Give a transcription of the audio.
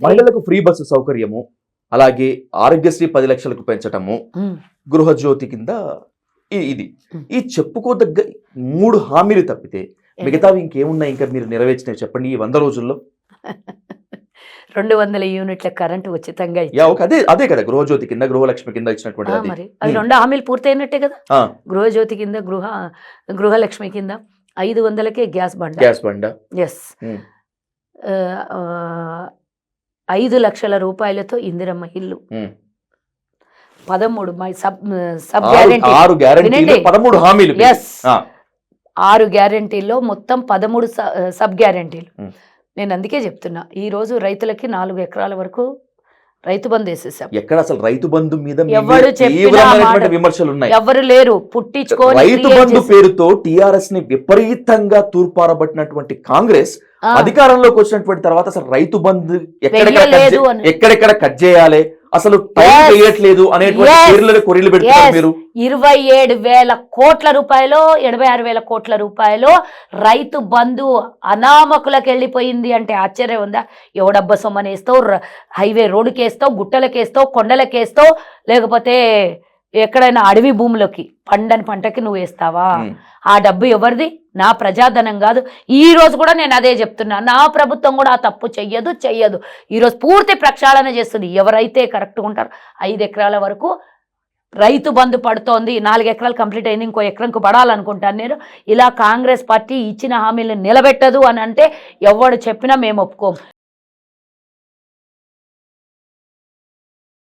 మహిళలకు free bus సౌకర్యము అలాగే ఆరోగ్యశ్రీ పది లక్షలకు పెంచటము గృహజ్యోతి కింద ఇది. ఈ చెప్పుకోదగ్గ మూడు హామీలు తప్పితే మిగతావి ఇంకేమున్నాయి ఇంకా మీరు నెరవేర్చినవి చెప్పండి ఈ వంద రోజుల్లో? రెండు వందల యూనిట్ల కరెంటు ఉచితంగా అదే అదే కదా గృహజ్యోతి కింద గృహలక్ష్మి కింద ఇచ్చినటువంటి అది. మరి. అది ఉమ్. రెండు హామీలు పూర్తయినట్టే కదా? గృహజ్యోతి కింద గృహ గృహలక్ష్మి కింద ఐదు వందలకే గ్యాస్ బండ. గ్యాస్ బండ. ఎస్. ఐదు లక్షల రూపాయలతో ఇందిరమ్మ ఇల్లు. పదమూడు మై సబ్ సబ్ ఆరు- గ్యారెంటీ. ఆరు. ఎస్ గ్యారెంటీల్లో మొత్తం పదమూడు సబ్ గ్యారెంటీలు. నేను అందుకే చెప్తున్నా ఈ రోజు రైతులకి నాలుగు ఎకరాల వరకు రైతు బంద్ వేసేసాం. ఎక్కడ అసలు రైతు బంధు మీద ఎవరు విమర్శలు ఉన్నాయి ఎవరు లేరు పుట్టించుకొని రైతు బంధు పేరుతో టిఆర్ఎస్ని విపరీతంగా తూర్పారబట్టినటువంటి కాంగ్రెస్ అధికారంలోకి వచ్చినటువంటి తర్వాత అసలు రైతు బంధు ఎక్కడెక్కడ. ఎక్కడెక్కడ కట్ చేయాలి? అసలు టైం. వేయట్లేదు అనేటువంటి కొరిలు పెడుతున్నారు. మీరు. ఇరవై ఏడు వేల కోట్ల రూపాయలు ఎనభై ఆరు వేల కోట్ల రూపాయలు రైతు బంధు అనామకులకు వెళ్ళిపోయింది అంటే ఆశ్చర్యం ఉందా? ఎవడబ్బ సొమ్మని వేస్తావు ర- హైవే రోడ్డుకి వేస్తావు గుట్టలకి వేస్తావు కొండలకి వేస్తావు లేకపోతే ఎక్కడైనా అడవి భూములకి పండని పంటకి నువ్వు వేస్తావా. ఆ డబ్బు ఎవరిది? నా ప్రజాధనం కాదు. ఈ రోజు కూడా నేను అదే చెప్తున్నా. నా ప్రభుత్వం కూడా ఆ తప్పు చెయ్యదు చెయ్యదు. ఈరోజు పూర్తి ప్రక్షాళన చేస్తుంది. ఎవరైతే కరెక్ట్గా ఉంటారో ఐదు ఎకరాల వరకు రైతు బంధు పడుతోంది. నాలుగు ఎకరాలు కంప్లీట్ అయింది. ఇంకో ఎకరంకు పడాలనుకుంటాను నేను. ఇలా కాంగ్రెస్ పార్టీ ఇచ్చిన హామీలను నిలబెట్టదు అని అంటే ఎవడు చెప్పినా మేము ఒప్పుకోము.